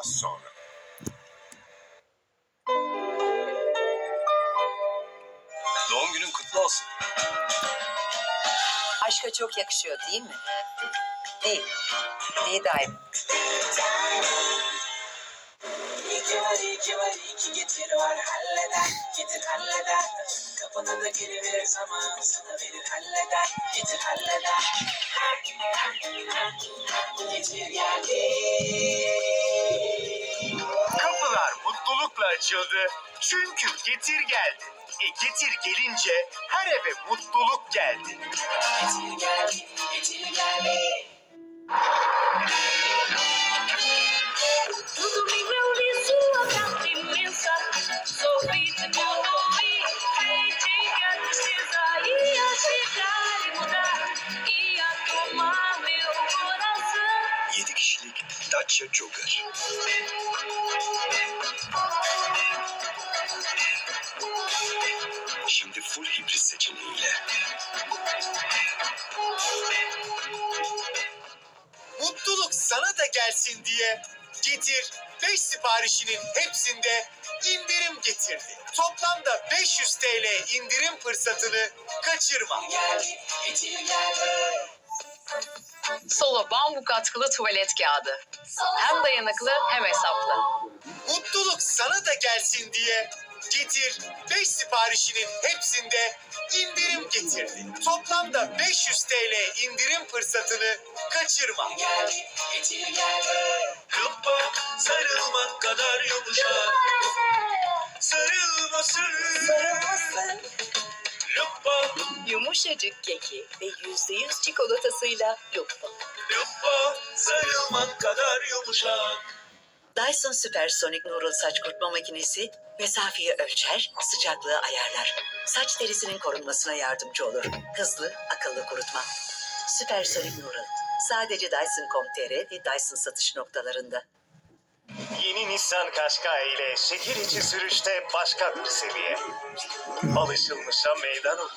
Az sonra. Doğum günün kutlu olsun. Aşka çok yakışıyor değil mi? Değil. Değil daim. İki var iki var iki getir var halleder getir halleder Kapına da geri zaman sana verir halleder getir halleder Getir geldi mutlulukla açıldı. Çünkü getir geldi. E getir gelince her eve mutluluk geldi. Getir geldi getir geldi. Tudo me deu de full hibrit seçeneğiyle. Mutluluk sana da gelsin diye Getir 5 siparişinin hepsinde indirim getirdi. Toplamda 500 TL indirim fırsatını kaçırma. Solo bambu katkılı tuvalet kağıdı. Hem dayanıklı hem hesaplı. Mutluluk sana da gelsin diye Getir 5 siparişinin hepsinde indirim getirdi. Toplamda 500 TL indirim fırsatını kaçırma. geldi getir geldi Kıppa sarılmak kadar yumuşak Sarılması Lupa Yumuşacık keki ve yüzde yüz çikolatasıyla yuppa. lupa sarılmak kadar yumuşak Dyson Supersonic Noodle saç kurutma makinesi mesafeyi ölçer, sıcaklığı ayarlar. Saç derisinin korunmasına yardımcı olur. Hızlı, akıllı kurutma. Supersonic Noodle. Sadece Dyson.com.tr ve Dyson satış noktalarında. Yeni Nissan Qashqai ile şehir içi sürüşte başka bir seviye. Alışılmışa meydan oku.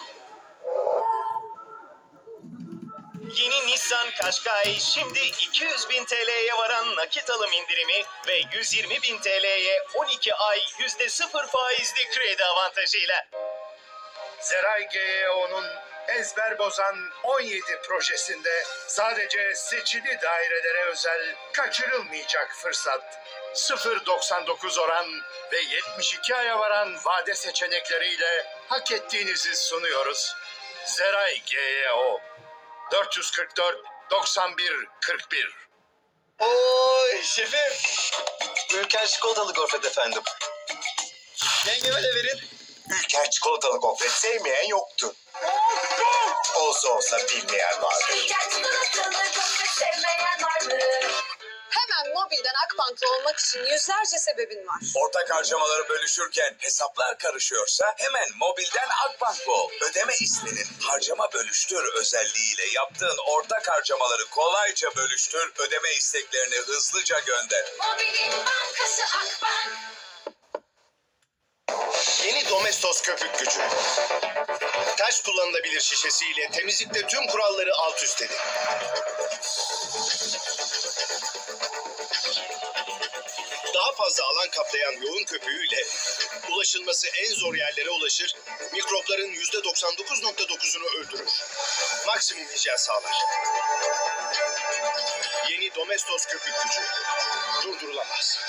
Yeni Nissan Qashqai şimdi 200 bin TL'ye varan nakit alım indirimi ve 120 bin TL'ye 12 ay %0 faizli kredi avantajıyla. Zeray GEO'nun ezber bozan 17 projesinde sadece seçili dairelere özel kaçırılmayacak fırsat. 0.99 oran ve 72 aya varan vade seçenekleriyle hak ettiğinizi sunuyoruz. Zeray GEO 444 91 41 Oy şefim. Ülker çikolatalı gofret efendim. Yengeme de verin. Ülker çikolatalı gofret sevmeyen yoktu. Olsa olsa bilmeyen vardır. Hemen Akbank'lı olmak için yüzlerce sebebin var. Ortak harcamaları bölüşürken hesaplar karışıyorsa hemen mobilden Akbank ol. Ödeme isminin harcama bölüştür özelliğiyle yaptığın ortak harcamaları kolayca bölüştür, ödeme isteklerini hızlıca gönder. Mobilin bankası Akbank. Yeni Domestos köpük gücü. Ters kullanılabilir şişesiyle temizlikte tüm kuralları alt üst edin. Fazla alan kaplayan yoğun köpüğüyle ulaşılması en zor yerlere ulaşır, mikropların %99.9'unu öldürür. Maksimum hijyen sağlar. Yeni Domestos köpük gücü. Durdurulamaz.